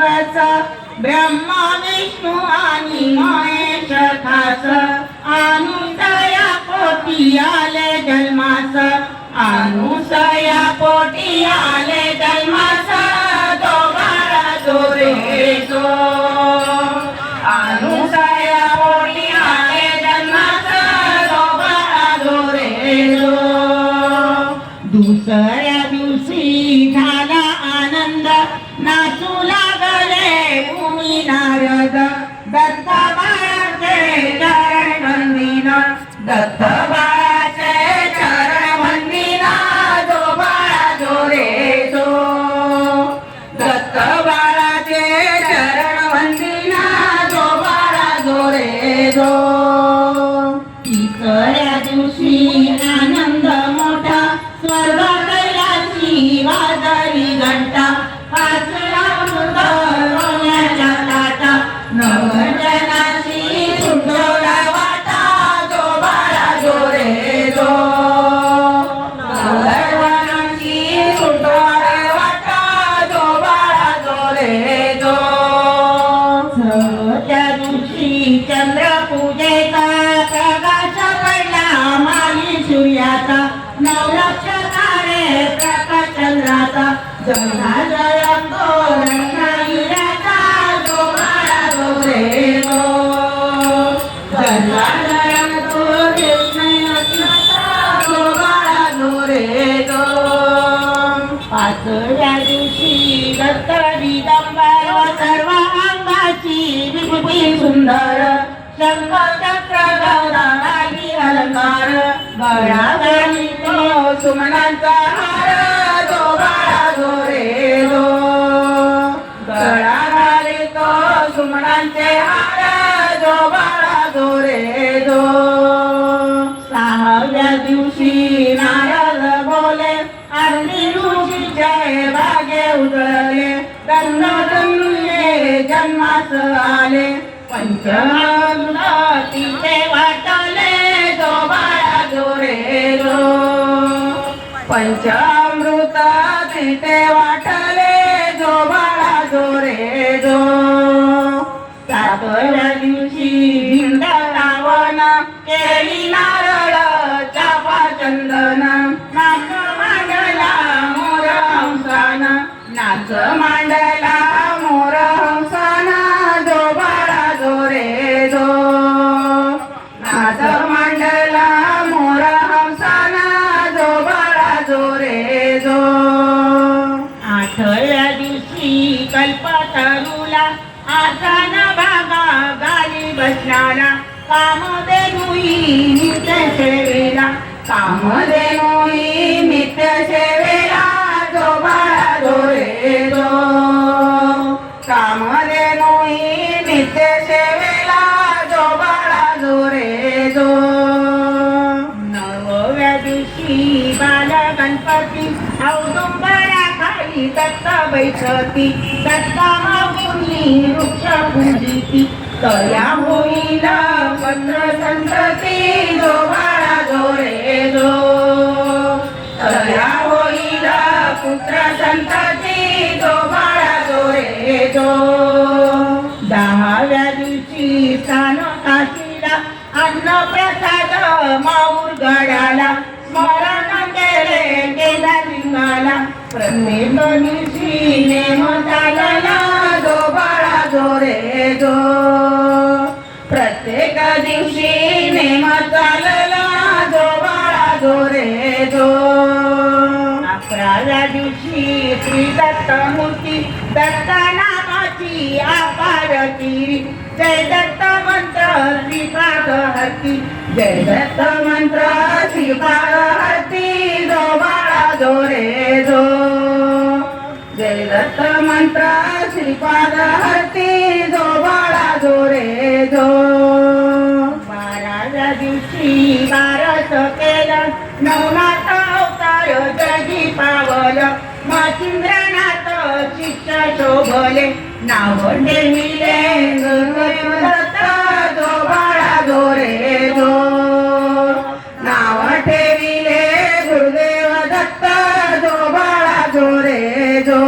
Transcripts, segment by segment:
दिवस ब्रह्मा विष्णू आणि महेश खास. अनुसया पोटी आले जन्मास अनुसया पोटी आले जन्मास तो बाळा तो रे तो अनुसया पोटी आले जन्मास तो बाळा रे तो दुसऱ्या दत्त बाळाचे चरण वंदिन दत्त पाचव्या दिवशी दत्त दिगंबर सर्व अंगाची विपुली सुंदर शंख चक्र गौराणी अलंकार गळा गळी तो सुमनांचा सुमनांचे हार जो बाळा जो रे जो. सहाव्या दिवशी नारद बोले आणि ऋषी जय बागे उजळले दंड दंडे जन्मास आले. पंचमला तिथे वाटले जो बाळा जो रे जो. पंचामृत तिथे वाटले सातव्या दिवशी लावण केली नारळ चापा चंदन. नाच मांडला मोर हंसान. नाच मांडला मोर हंसान. जो बाळा जो. रे जो नाच मांडला मोर हंसान. जो बाळा जो. रे जो आठव्या दिवशी कल्पतरुला आसन भागा गाली बसणारा कामधेनुई नित्य सेवेला. कामधेनुई नित्य सेवेला जो बाळा जो रे जो नित्य सेवेला जो बाळा जो जो नवव्या दिवशी बाल गणपती औदुंबरा खाली दत्ता बैठती. दत्ता मागुनी वृक्ष पूजिती तया होईला पत्र संतती जो बाळा जो रे जो तया पुत्र संतती जो बाळा जो रे जो दहाव्या दिवशी स्थान काशीला अन्न प्रसाद माऊर गडाला स्मरण केले केला लिंगाला. प्रत्येक दिवशी नेम चालला जो बाळा जो एका प्रत्येक दिवशी नेम चालला जो बाळा जो रे जो. अकराव्या दिवशी श्री दत्त मूर्ती दत्त नामाची जय दत्त मंत्र श्रीपाद हती जय दत्त मंत्र श्रीपाद हती जो बाळा जो रे जो. जय दत्त मंत्र श्रीपाद हती नवनाथ अवतार जगी पावलं. मचिंद्रनाथ शिष्य शोभले. नाव ठेविले गुरुदेव दत्त जो बाळा जो रे जो नाव ठेविले गुरुदेव दत्त जो बाळा जो रे जो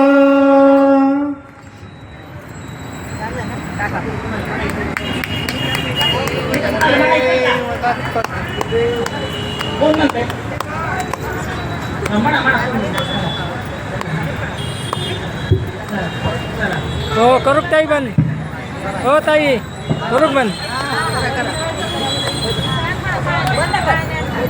कोण म्हणतंय कोण म्हणतंय? हो करूक ताई पण हो ताई करूक पण बंद कर